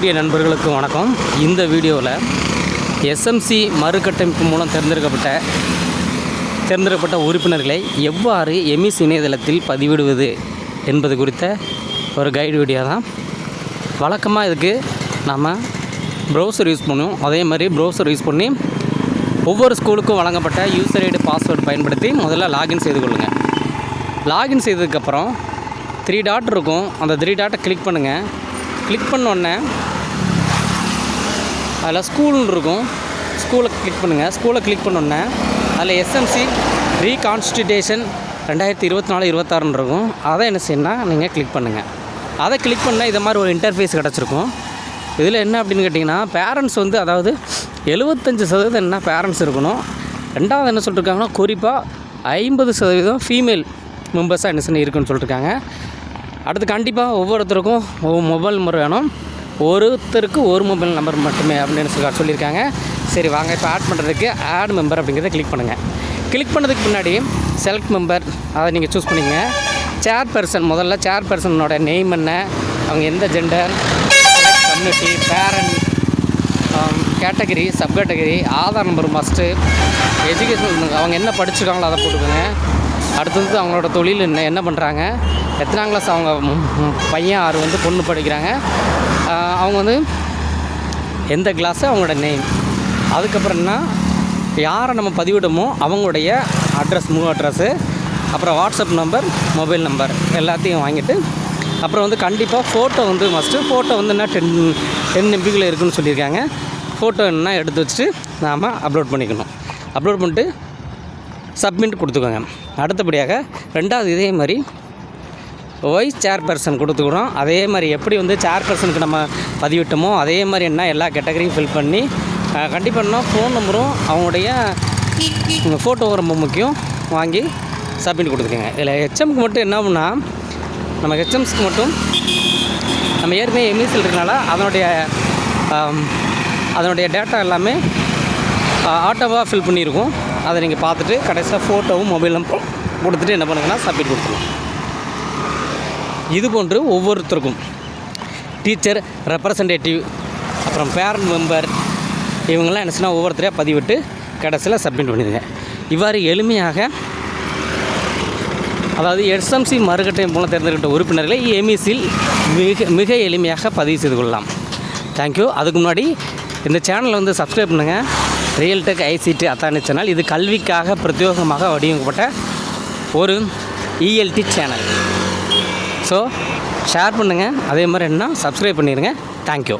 ஆசிரிய நண்பர்களுக்கு வணக்கம். இந்த வீடியோவில் எஸ்எம்சி மறுகட்டமைப்பு மூலம் தேர்ந்தெடுக்கப்பட்ட தேர்ந்தெடுக்கப்பட்ட உறுப்பினர்களை எவ்வாறு எமிஸ் இணையதளத்தில் பதிவிடுவது என்பது குறித்த ஒரு கைடு வீடியோ தான். வழக்கமாக இதுக்கு நாம் ப்ரௌசர் யூஸ் பண்ணுவோம். அதே மாதிரி ப்ரௌசர் யூஸ் பண்ணி ஒவ்வொரு ஸ்கூலுக்கும் வழங்கப்பட்ட யூசர் ஐடி பாஸ்வேர்டு பயன்படுத்தி முதல்ல லாகின் செய்து கொள்ளுங்கள் லாகின் செய்ததுக்கப்புறம் த்ரீ டாட் இருக்கும். அந்த த்ரீ டாட்டை கிளிக் பண்ணுங்கள் கிளிக் பண்ண உடனே அதில் ஸ்கூல்னு இருக்கும். ஸ்கூலை கிளிக் பண்ணுங்கள் ஸ்கூலை கிளிக் பண்ண உடனே அதில் எஸ்எம்சி ரீகான்ஸ்டியூட்டேஷன் ரெண்டாயிரத்தி இருபத்தி நாலு இருபத்தாறுன்னு இருக்கும். அதை என்ன செய்யணும்னா நீங்கள் கிளிக் பண்ணுங்கள் அதை கிளிக் பண்ணால் இதை மாதிரி ஒரு இன்டர்ஃபேஸ் கிடச்சிருக்கும். இதில் என்ன அப்படின்னு கேட்டிங்கன்னா பேரண்ட்ஸ் வந்து அதாவது எழுபத்தஞ்சு சதவீதம் என்ன பேரண்ட்ஸ் இருக்கணும். ரெண்டாவது என்ன சொல்லியிருக்காங்கன்னா குறிப்பாக ஐம்பது சதவீதம் ஃபீமேல் மெம்பர்ஸாக என்ன செய்ய இருக்குன்னு சொல்லியிருக்காங்க அடுத்து கண்டிப்பாக ஒவ்வொருத்தருக்கும் ஒவ்வொரு மொபைல் நம்பர் வேணும். ஒருத்தருக்கு ஒரு மொபைல் நம்பர் மட்டுமே அப்படின்னு சொல்லி சொல்லியிருக்காங்க. சரி வாங்க இப்போ ஆட் பண்ணுறதுக்கு ஆட் மெம்பர் அப்படிங்கிறத கிளிக் பண்ணுங்கள் கிளிக் பண்ணதுக்கு முன்னாடி செலக்ட் மெம்பர் அதை நீங்கள் சூஸ் பண்ணிங்க சேர் பர்சன் முதல்ல சேர் பர்சனோட நேம் என்ன அவங்க எந்த gender community parent category sub category Aadhaar number must education அவங்க என்ன படிச்சிருக்காங்களோ அதை போட்டுக்கோங்க. அடுத்தது அவங்களோட தொழில் என்ன என்ன பண்ணுறாங்க எத்தனாம் கிளாஸ் அவங்க பையன் ஆறு வந்து பொண்ணு படிக்கிறாங்க. அவங்க வந்து எந்த கிளாஸு அவங்களோட நேம் அதுக்கப்புறம் என்ன யாரை நம்ம பதிவிடுமோ அவங்களுடைய அட்ரஸ் மூணு அட்ரஸ்ஸு அப்புறம் வாட்ஸ்அப் நம்பர் மொபைல் நம்பர் எல்லாத்தையும் வாங்கிட்டு அப்புறம் வந்து கண்டிப்பாக ஃபோட்டோ வந்து மஸ்ட்டு ஃபோட்டோ வந்து என்ன டென் டென் எம்பிக்குள்ளே இருக்குன்னு சொல்லியிருக்காங்க. ஃபோட்டோ என்ன எடுத்து வச்சுட்டு நாம் அப்லோட் பண்ணிக்கணும். அப்லோட் பண்ணிட்டு சப்மிட் கொடுத்துக்கோங்க. அடுத்தபடியாக ரெண்டாவது இதே மாதிரி வைஸ் சேர்பர்சன் கொடுத்துக்கிறோம். அதே மாதிரி எப்படி வந்து சேர்பர்சனுக்கு நம்ம பதிவிட்டோமோ அதே மாதிரி என்ன எல்லா கேட்டகரியும் ஃபில் பண்ணி கண்டிப்பாக என்ன ஃபோன் நம்பரும் அவங்களுடைய ஃபோட்டோவும் ரொம்ப முக்கியம். வாங்கி சப்மிட் கொடுத்துக்கோங்க. இதில் ஹெச்எம்க்கு மட்டும் என்ன பண்ணா நம்ம ஹெச்எம்ஸ்க்கு மட்டும் நம்ம ஏற்கனவே எம்இசில் இருக்கனால அதனுடைய அதனுடைய டேட்டா எல்லாமே ஆட்டோவாக ஃபில் பண்ணியிருக்கோம். அதை நீங்கள் பார்த்துட்டு கடைசியாக ஃபோட்டோவும் மொபைல் நம்பர் கொடுத்துட்டு என்ன பண்ணுங்கன்னா சப்மிட் கொடுத்துருவோம் இது போன்று ஒவ்வொருத்தருக்கும் டீச்சர் ரெப்ரசன்டேட்டிவ் அப்புறம் பேரண்ட் மெம்பர் இவங்கெல்லாம் என்ன ஒவ்வொருத்தரையாக பதிவிட்டு கடைசியில் சப்மிட் பண்ணிடுங்க. இவ்வாறு எளிமையாக அதாவது எஸ்எம்சி மறுகட்டை மூலம் தேர்ந்தெடுக்கப்பட்ட உறுப்பினர்களை எம்இசியில் மிக மிக எளிமையாக பதிவு செய்து கொள்ளலாம். தேங்க்யூ அதுக்கு முன்னாடி இந்த சேனலை வந்து சப்ஸ்கிரைப் பண்ணுங்கள் real tech ICT Athani channel இது கல்விக்காக பிரத்யோகமாக வடிவமைக்கப்பட்ட ஒரு இஎல்டி சேனல் ஸோ ஷேர் பண்ணுங்கள் அதே மாதிரி என்ன சப்ஸ்கிரைப் பண்ணிடுங்க தேங்க்யூ